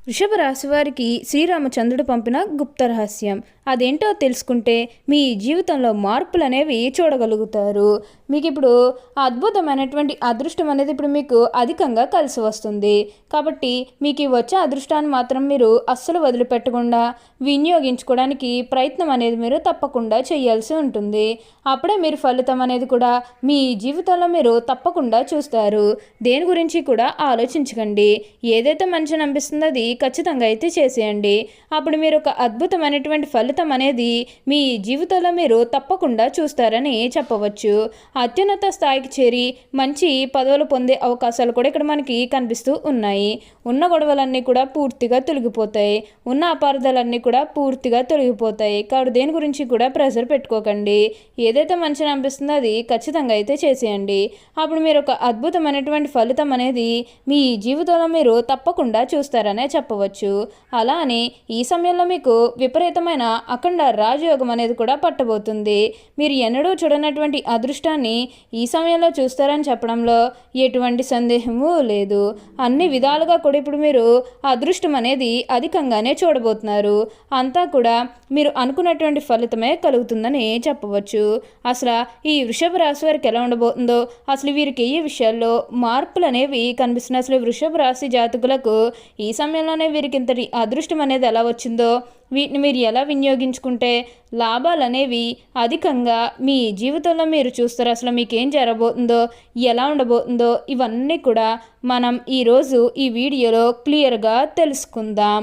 వృషభ రాశి వారికి శ్రీరామచంద్రుడు పంపిన గుప్త రహస్యం. అదేంటో తెలుసుకుంటే మీ జీవితంలో మార్పులు అనేవి చూడగలుగుతారు. మీకు ఇప్పుడు అద్భుతమైనటువంటి అదృష్టం అనేది ఇప్పుడు మీకు అధికంగా కలిసి వస్తుంది. కాబట్టి మీకు వచ్చే అదృష్టాన్ని మాత్రం మీరు అస్సలు వదిలిపెట్టకుండా వినియోగించుకోవడానికి ప్రయత్నం అనేది మీరు తప్పకుండా చేయాల్సి ఉంటుంది. అప్పుడే మీరు ఫలితం అనేది కూడా మీ జీవితంలో మీరు తప్పకుండా చూస్తారు. దేని గురించి కూడా ఆలోచించకండి. ఏదైతే మంచి అనిపిస్తుందో అది ఖచ్చితంగా అయితే చేసేయండి. అప్పుడు మీరు ఒక అద్భుతమైనటువంటి ఫలితం అనేది మీ జీవితంలో మీరు తప్పకుండా చూస్తారని చెప్పవచ్చు. అత్యున్నత స్థాయికి చేరి మంచి పదవులు పొందే అవకాశాలు కూడా ఇక్కడ మనకి కనిపిస్తూ ఉన్నాయి. ఉన్న గొడవలన్నీ కూడా పూర్తిగా తొలగిపోతాయి. ఉన్న అపార్థాలన్నీ కూడా పూర్తిగా తొలగిపోతాయి. కాబట్టి దేని గురించి కూడా ప్రెషర్ పెట్టుకోకండి. ఏదైతే మంచిగా అనిపిస్తుందో అది ఖచ్చితంగా అయితే చేసేయండి. అప్పుడు మీరు ఒక అద్భుతమైనటువంటి ఫలితం అనేది మీ జీవితంలో మీరు తప్పకుండా చూస్తారనే చెప్పవచ్చు. అలా అని ఈ సమయంలో మీకు విపరీతమైన అఖండ రాజయోగం అనేది కూడా పట్టబోతుంది. మీరు ఎన్నడూ చూడనటువంటి అదృష్టాన్ని ఈ సమయంలో చూస్తారని చెప్పడంలో ఎటువంటి సందేహము లేదు. అన్ని విధాలుగా కూడా ఇప్పుడు మీరు అదృష్టం అనేది అధికంగానే చూడబోతున్నారు. అంతా కూడా మీరు అనుకున్నటువంటి ఫలితమే కలుగుతుందని చెప్పవచ్చు. అసలు ఈ వృషభ రాశి వారికి ఎలా ఉండబోతుందో అసలు వీరికి ఏ విషయాల్లో మార్పులు అనేవి కనిపిస్తున్నాయి? అసలు వృషభ రాశి జాతకులకు ఈ సమయంలోనే వీరికి ఇంతటి అదృష్టం అనేది ఎలా వచ్చిందో వీటిని మీరు ఎలా వినియోగించుకుంటే లాభాలు అనేవి అధికంగా మీ జీవితంలో మీరు చూస్తారు. అసలు మీకు ఏం జరగబోతుందో ఎలా ఉండబోతుందో ఇవన్నీ కూడా మనం ఈరోజు ఈ వీడియోలో క్లియర్గా తెలుసుకుందాం.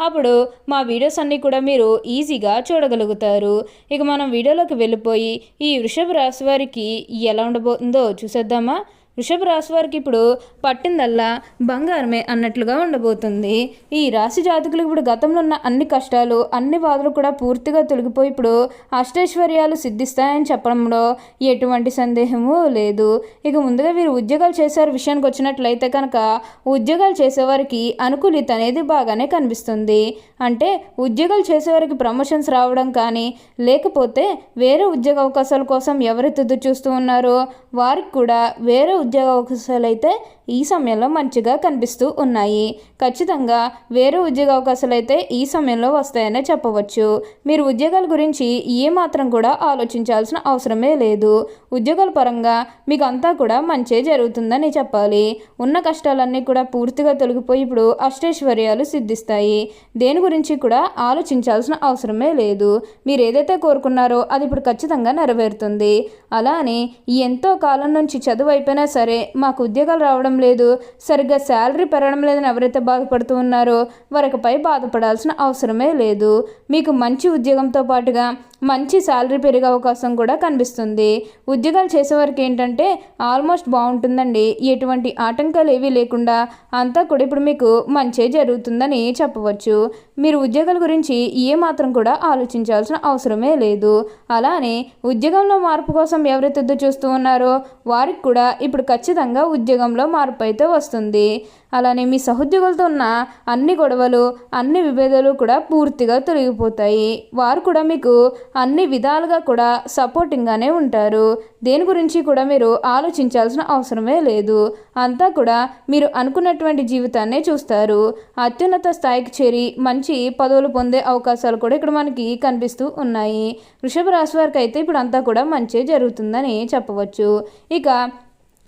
అప్పుడు మా వీడియోస్ అన్నీ కూడా మీరు ఈజీగా చూడగలుగుతారు. ఇక మనం వీడియోలోకి వెళ్ళిపోయి ఈ వృషభ రాశి వారికి ఎలా ఉండబోతుందో చూసేద్దామా? వృషభ రాశి వారికి ఇప్పుడు పట్టిందల్లా బంగారమే అన్నట్లుగా ఉండబోతుంది. ఈ రాశి జాతకులకు ఇప్పుడు గతంలో ఉన్న అన్ని కష్టాలు అన్ని బాధలు కూడా పూర్తిగా తొలగిపోయి ఇప్పుడు అష్టైశ్వర్యాలు సిద్ధిస్తాయని చెప్పడంలో ఎటువంటి సందేహము లేదు. ఇక ముందుగా వీరు ఉద్యోగాలు చేశారు విషయానికి వచ్చినట్లయితే కనుక ఉద్యోగాలు చేసేవారికి అనుకూలిత అనేది బాగానే కనిపిస్తుంది. అంటే ఉద్యోగాలు చేసేవారికి ప్రమోషన్స్ రావడం కానీ లేకపోతే వేరే ఉద్యోగ అవకాశాల కోసం ఎవరు ఎదురు చూస్తూ ఉన్నారో వారికి కూడా వేరే ఉద్యోగ అవకాశాలు అయితే ఈ సమయంలో మంచిగా కనిపిస్తూ ఉన్నాయి. ఖచ్చితంగా వేరే ఉద్యోగ అవకాశాలు అయితే ఈ సమయంలో వస్తాయనే చెప్పవచ్చు. మీరు ఉద్యోగాల గురించి ఏమాత్రం కూడా ఆలోచించాల్సిన అవసరమే లేదు. ఉద్యోగాల పరంగా మీకు అంతా కూడా మంచి జరుగుతుందని చెప్పాలి. ఉన్న కష్టాలన్నీ కూడా పూర్తిగా తొలగిపోయి ఇప్పుడు అష్టైశ్వర్యాలు సిద్ధిస్తాయి. దేని గురించి కూడా ఆలోచించాల్సిన అవసరమే లేదు. మీరు ఏదైతే కోరుకున్నారో అది ఇప్పుడు ఖచ్చితంగా నెరవేరుతుంది. అలా అని ఎంతో కాలం నుంచి చదువు అయిపోయినా సరే మాకు ఉద్యోగాలు రావడం లేదు. సరిగ్గా శాలరీ పెరగడం లేదని ఎవరైతే బాధపడుతూ ఉన్నారో వారికిపై బాధపడాల్సిన అవసరమే లేదు. మీకు మంచి ఉద్యోగంతో పాటుగా మంచి శాలరీ పెరిగే అవకాశం కూడా కనిపిస్తుంది. ఉద్యోగాలు చేసేవారికి ఏంటంటే ఆల్మోస్ట్ బాగుంటుందండి. ఎటువంటి ఆటంకాలు ఏవీ లేకుండా అంతా కూడా ఇప్పుడు మీకు మంచే జరుగుతుందని చెప్పవచ్చు. మీరు ఉద్యోగాల గురించి ఏ మాత్రం కూడా ఆలోచించాల్సిన అవసరమే లేదు. అలానే ఉద్యోగంలో మార్పు కోసం ఎవరైతే ఎదురు చూస్తూ ఉన్నారో వారికి కూడా ఇప్పుడు ఖచ్చితంగా ఉద్యోగంలో మార్పు అయితే వస్తుంది. అలానే మీ సహోద్యోగులతో ఉన్న అన్ని గొడవలు అన్ని విభేదాలు కూడా పూర్తిగా తొలగిపోతాయి. వారు కూడా మీకు అన్ని విధాలుగా కూడా సపోర్టింగ్గానే ఉంటారు. దేని గురించి కూడా మీరు ఆలోచించాల్సిన అవసరమే లేదు. అంతా కూడా మీరు అనుకున్నటువంటి జీవితాన్నే చూస్తారు. అత్యున్నత స్థాయికి చేరి మంచి పదవులు పొందే అవకాశాలు కూడా ఇక్కడ మనకి కనిపిస్తూ ఉన్నాయి. వృషభ రాశి వారికి అయితే ఇప్పుడు అంతా కూడా మంచి జరుగుతుందని చెప్పవచ్చు. ఇక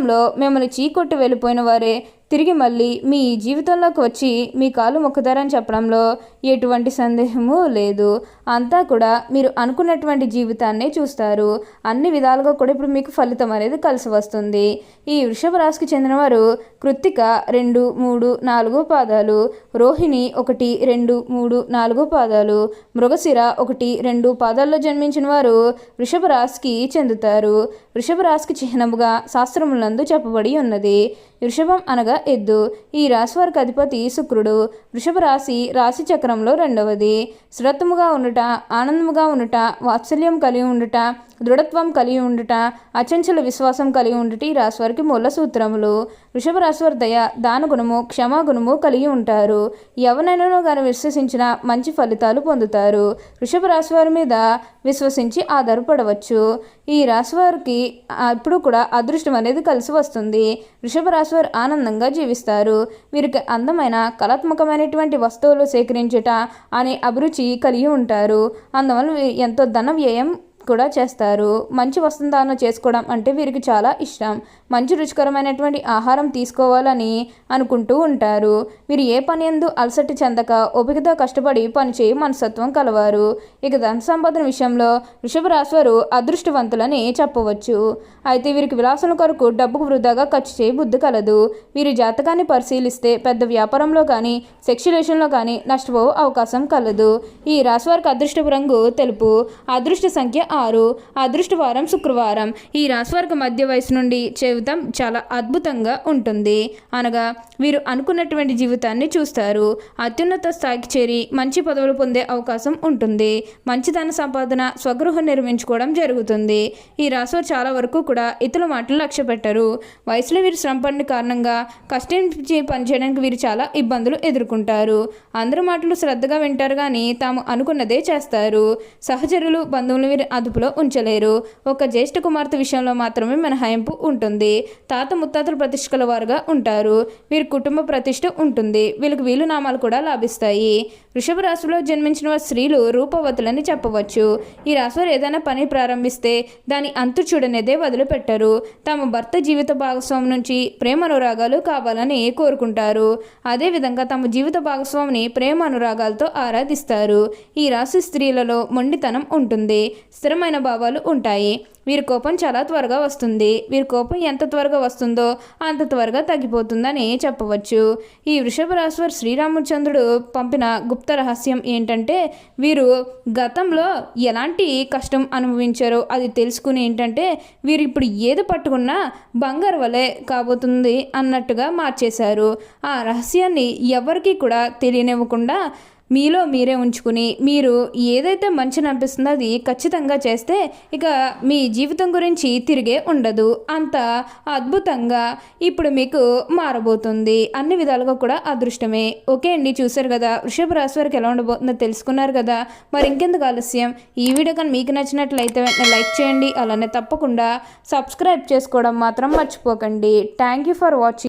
గతంలో మిమ్మల్ని చీకొట్టి వెళ్ళిపోయిన వారే తిరిగి మళ్ళీ మీ జీవితంలోకి వచ్చి మీ కాలు మొక్కుతారని చెప్పడంలో ఎటువంటి సందేహము లేదు. అంతా కూడా మీరు అనుకున్నటువంటి జీవితాన్నే చూస్తారు. అన్ని విధాలుగా కూడా ఇప్పుడు మీకు ఫలితం అనేది కలిసి వస్తుంది. ఈ వృషభ రాశికి చెందినవారు కృత్తిక రెండు మూడు నాలుగు పాదాలు రోహిణి ఒకటి రెండు మూడు నాలుగు పాదాలు మృగశిర ఒకటి రెండు పాదాల్లో జన్మించిన వారు వృషభ రాశికి చెందుతారు. వృషభ రాశికి చిహ్నముగా శాస్త్రములందు చెప్పబడి ఉన్నది. వృషభం అనగా ఎద్దు. ఈ రాశి వారికి అధిపతి శుక్రుడు. వృషభ రాశి రాశి చక్రంలో రెండవది. శ్రద్ధముగా ఉండుట ఆనందముగా ఉండుట వాత్సల్యం కలిగి ఉండుట దృఢత్వం కలిగి ఉండుట అచంచల విశ్వాసం కలిగి ఉండుట ఈ రాశివారికి మూల సూత్రములు. వృషభ రాశివారి దయ దానగుణము క్షమాగుణము కలిగి ఉంటారు. ఎవరైనా కానీ విశ్వసించిన మంచి ఫలితాలు పొందుతారు. వృషభ రాశివారి మీద విశ్వసించి ఆధారపడవచ్చు. ఈ రాశివారికి ఇప్పుడు కూడా అదృష్టం అనేది కలిసి వస్తుంది. వృషభ రాశివారు ఆనందంగా జీవిస్తారు. వీరికి అందమైన కళాత్మకమైనటువంటి వస్తువులు సేకరించుట అనే అభిరుచి కలిగి ఉంటారు. అందువల్ల ఎంతో ధన వ్యయం కూడా చేస్తారు. మంచి వసంతాలను చేసుకోవడం అంటే వీరికి చాలా ఇష్టం. మంచి రుచికరమైనటువంటి ఆహారం తీసుకోవాలని అనుకుంటూ ఉంటారు. వీరు ఏ పని ఎందు అలసట చెందక ఓపికతో కష్టపడి పనిచేయి మనస్తత్వం కలవారు. ఇక ధన సంపాదన విషయంలో వృషభ రాశి వారు అదృష్టవంతులని చెప్పవచ్చు. అయితే వీరికి విలాసం కొరకు డబ్బుకు వృధాగా ఖర్చు చేయ బుద్ధి కలదు. వీరి జాతకాన్ని పరిశీలిస్తే పెద్ద వ్యాపారంలో కానీ సెక్యులేషన్లో కానీ నష్టపోవు అవకాశం కలదు. ఈ రాశివారికి అదృష్టపు రంగు తెలుపు. అదృష్ట సంఖ్య ఆరు అదృష్టవారం శుక్రవారం. ఈ రాశివారికి మధ్య వయసు నుండి జీవితం చాలా అద్భుతంగా ఉంటుంది. అనగా వీరు అనుకున్నటువంటి జీవితాన్ని చూస్తారు. అత్యున్నత స్థాయికి చేరి మంచి పదవులు పొందే అవకాశం ఉంటుంది. మంచి ధన సంపాదన స్వగృహం నిర్మించుకోవడం జరుగుతుంది. ఈ రాశివారు చాలా వరకు కూడా ఇతరుల మాటలు లక్ష్య పెట్టరు. వయసులో వీరు శ్రమపడిన కారణంగా కష్టించి పనిచేయడానికి వీరు చాలా ఇబ్బందులు ఎదుర్కొంటారు. అందరి మాటలు శ్రద్ధగా వింటారు కానీ తాము అనుకున్నదే చేస్తారు. సహచరులు బంధువులు వీరి అదుపులో ఉంచలేరు. ఒక జ్యేష్ఠ కుమార్తె విషయంలో మాత్రమే మినహాయింపు ఉంటుంది. తాత ముత్తాతలు ప్రతిష్ఠల వారుగా ఉంటారు. వీరి కుటుంబ ప్రతిష్ట ఉంటుంది. వీళ్ళకి వీలు నామాలు కూడా లాభిస్తాయి. వృషభ రాశిలో జన్మించిన స్త్రీలు రూపవతులని చెప్పవచ్చు. ఈ రాశివారు ఏదైనా పని ప్రారంభిస్తే దాని అంతు చూడనేదే వదిలిపెట్టరు. తమ భర్త జీవిత భాగస్వామి నుంచి ప్రేమ అనురాగాలు కావాలని కోరుకుంటారు. అదేవిధంగా తమ జీవిత భాగస్వామిని ప్రేమ అనురాగాలతో ఆరాధిస్తారు. ఈ రాశి స్త్రీలలో మొండితనం ఉంటుంది. స్థిరమైన భావాలు ఉంటాయి. వీరి కోపం చాలా త్వరగా వస్తుంది. వీరి కోపం ఎంత త్వరగా వస్తుందో అంత త్వరగా తగ్గిపోతుందని చెప్పవచ్చు. ఈ వృషభ రాశివారు శ్రీరామచంద్రుడు పంపిన గుప్త రహస్యం ఏంటంటే వీరు గతంలో ఎలాంటి కష్టం అనుభవించారో అది తెలుసుకుని ఏంటంటే వీరు ఇప్పుడు ఏది పట్టుకున్నా బంగారు వలె కాబోతుంది అన్నట్టుగా మార్చేశారు. ఆ రహస్యాన్ని ఎవరికీ కూడా తెలియనివ్వకుండా మీలో మీరే ఉంచుకుని మీరు ఏదైతే మంచిని అనిపిస్తుందో అది ఖచ్చితంగా చేస్తే ఇక మీ జీవితం గురించి తిరిగే ఉండదు. అంత అద్భుతంగా ఇప్పుడు మీకు మారబోతుంది. అన్ని విధాలుగా కూడా అదృష్టమే. ఓకే అండి చూసారు కదా వృషభ రాశి వారికి ఎలా ఉండబోతుందో తెలుసుకున్నారు కదా. మరి ఇంకెందుకు ఆలస్యం? ఈ వీడియో కానీ మీకు నచ్చినట్లయితే వెంటనే లైక్ చేయండి. అలానే తప్పకుండా సబ్స్క్రైబ్ చేసుకోవడం మాత్రం మర్చిపోకండి. Thank you for watching.